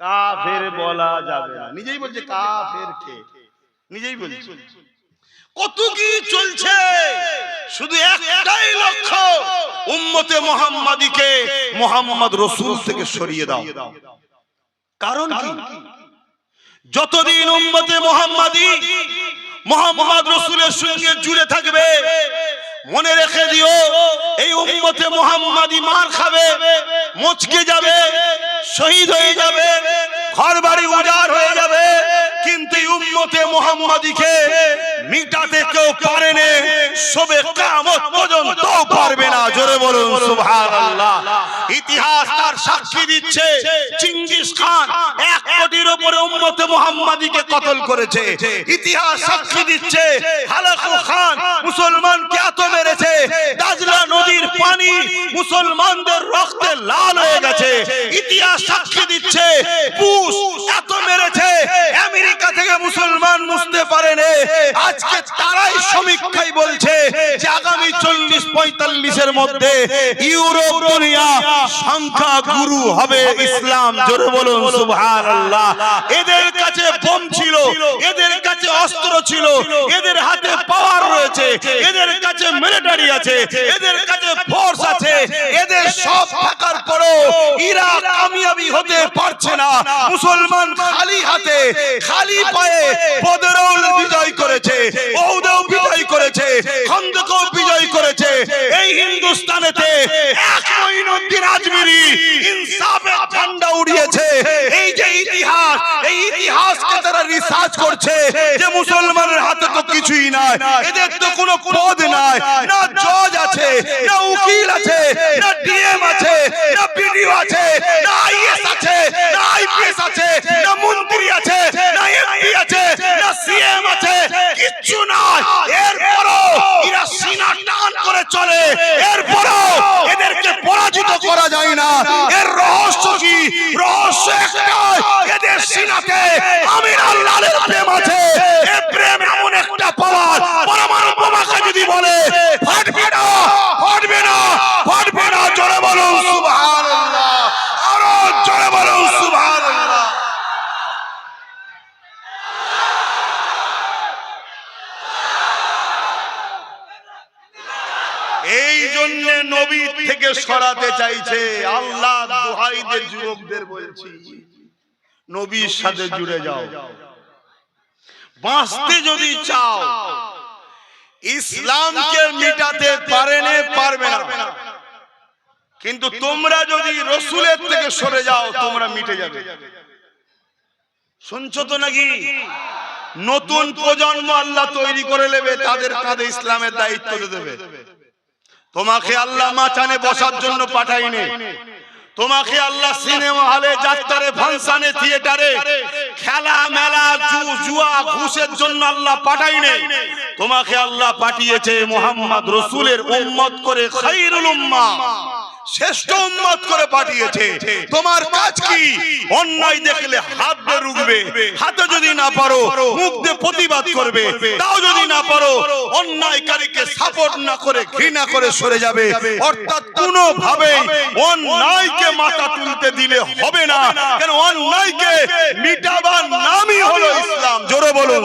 কাফের বলা যাবে না। নিজেই বলছে কাফের কে? নিজেই বলছে। কত কি চলছে? শুধু একটাই লক্ষ্য। উম্মতে মোহাম্মদীকে মোহাম্মদ রসুল থেকে সরিয়ে দাও। কারণ কি? যতদিন উম্মতে মোহাম্মদী মোহাম্মদ রসুলের সঙ্গে জুড়ে থাকবে মনে রেখে দিও এই উম্মতে মোহাম্মদী মার খাবে মুচকে যাবে শহীদ হয়ে যাবে। ঘর বাড়ি উজাড় হয়ে যাবে। কিন্তু উম্মতে মোহাম্মদীকে মিটাতে কেউ পারে না। সবে কামত পর্যন্ত পারবে না। জোরে বলুন, সুবহানাল্লাহ। ইতিহাস তার সাক্ষী দিচ্ছে। চিঙ্গিস খান এক কোটির উপরে উম্মতে মোহাম্মদীকে কতল করেছে। ইতিহাস সাক্ষী দিচ্ছে। হালাকু খান মুসলমানকে এত মেরেছে। দাজলা নদীর পানি মুসলমানদের রক্তে লাল হয়ে গেছে। ইতিহাস সাক্ষী দিচ্ছে বুশ এত মেরেছে আমেরিকা থেকে মুসলমান মুছতে পারেনি আজকে তারাই সমীক্ষায় বলছে যে আগামী চল্লিশ পঁয়তাল্লিশের মধ্যে ইউরোপ দুনিয়া সংখ্যা গুরু হবে ইসলাম। জোরে বলুন, সুবহানাল্লাহ। এদের কাছে বোম ছিল, এদের কাছে অস্ত্র ছিল, এদের হাতে পাওয়ার রয়েছে, এদের কাছে মিলিটারি আছে, এদের কাছে ফোর্স আছে, এদের সব থাকার পরেও ইরা কামিয়াবি হতে পারছে না। মুসলমান খালি হাতে, খালি পায়ে বিজয় করেছে বিজয় করেছে খন্দকও বিজয় করেছে। এই হিন্দুস্তানেতে এক মঈনুদ্দিন আজমিরি ইনসাফের ঝান্ডা উড়িয়েছে। এই যে ইতিহাস এই ইতিহাসকে তারা রিসার্চ করছে যে মুসলমানের হাতে তো কিছুই নাই এদের তো কোনো পদ নাই না জজ আছে না উকিল আছে না ডিএম আছে না বিডিও আছে না আইএস আছে না আইপিএস আছে না মন্ত্রী আছে না এমপি আছে না সিএম আছে কিচ্ছু নাই এরপরও এরা সিনা টান করে চলে। এরপরও এদেরকে পরাজিত করা যায় না। এর রহস্য কি? রহস্য এদের সিনাতে আমি আল্লাহর প্রেম আছে এই প্রেম এমন একটা পাওয়ার পরমাণু বোমাকে যদি বলে ফাটবে না ফাটবে না ফাটবে না জোরে বলুন সুবহানাল্লাহ আরও জোরে বলুন সুবহানাল্লাহ এই জন্য নবী থেকে সরাতে চাইছে। আল্লাহ দোহাইদের যুবকদের বলছি, নবীর সাথে জুড়ে যাও। বাঁচতে যদি চাও, ইসলামকে মিটাতে পারে না, পারবে না। কিন্তু তোমরা যদি রসুলের থেকে সরে যাও, তোমরা মিটে যাবে। শুনছো তো নাকি? নতুন প্রজন্ম আল্লাহ তৈরি করে নেবে, তাদের কাঁধে ইসলামের দায়িত্ব দেবে তোমাকে আল্লাহ মাচানে বসার জন্য পাঠাইনি। তোমাকে আল্লাহ সিনেমা হলে, যাত্রারে, ফাংশনে, থিয়েটারে খেলা মেলা জুয়া, ঘুষের জন্য আল্লাহ পাঠাইনি। তোমাকে আল্লাহ পাঠিয়েছে মোহাম্মদ রসুলের উম্মত করে খাইরুল উম্মা শ্রেষ্ঠ উম্মত করে পাঠিয়েছে। তোমার কাজ কি? অন্যায় দেখলে হাত দিয়ে রুখবে। হাতে যদি না পারো মুখ দিয়ে প্রতিবাদ করবে। তাও যদি না পারো অন্যায়কারীকে সাপোর্ট না করে ঘৃণা করে সরে যাবে। অর্থাৎ কোনো ভাবে অন্যায়কে মাথা তুলতে দিলে হবে না। কেন অন্যায়কে মিটাবার নামই হলো ইসলাম। জোরে বলুন।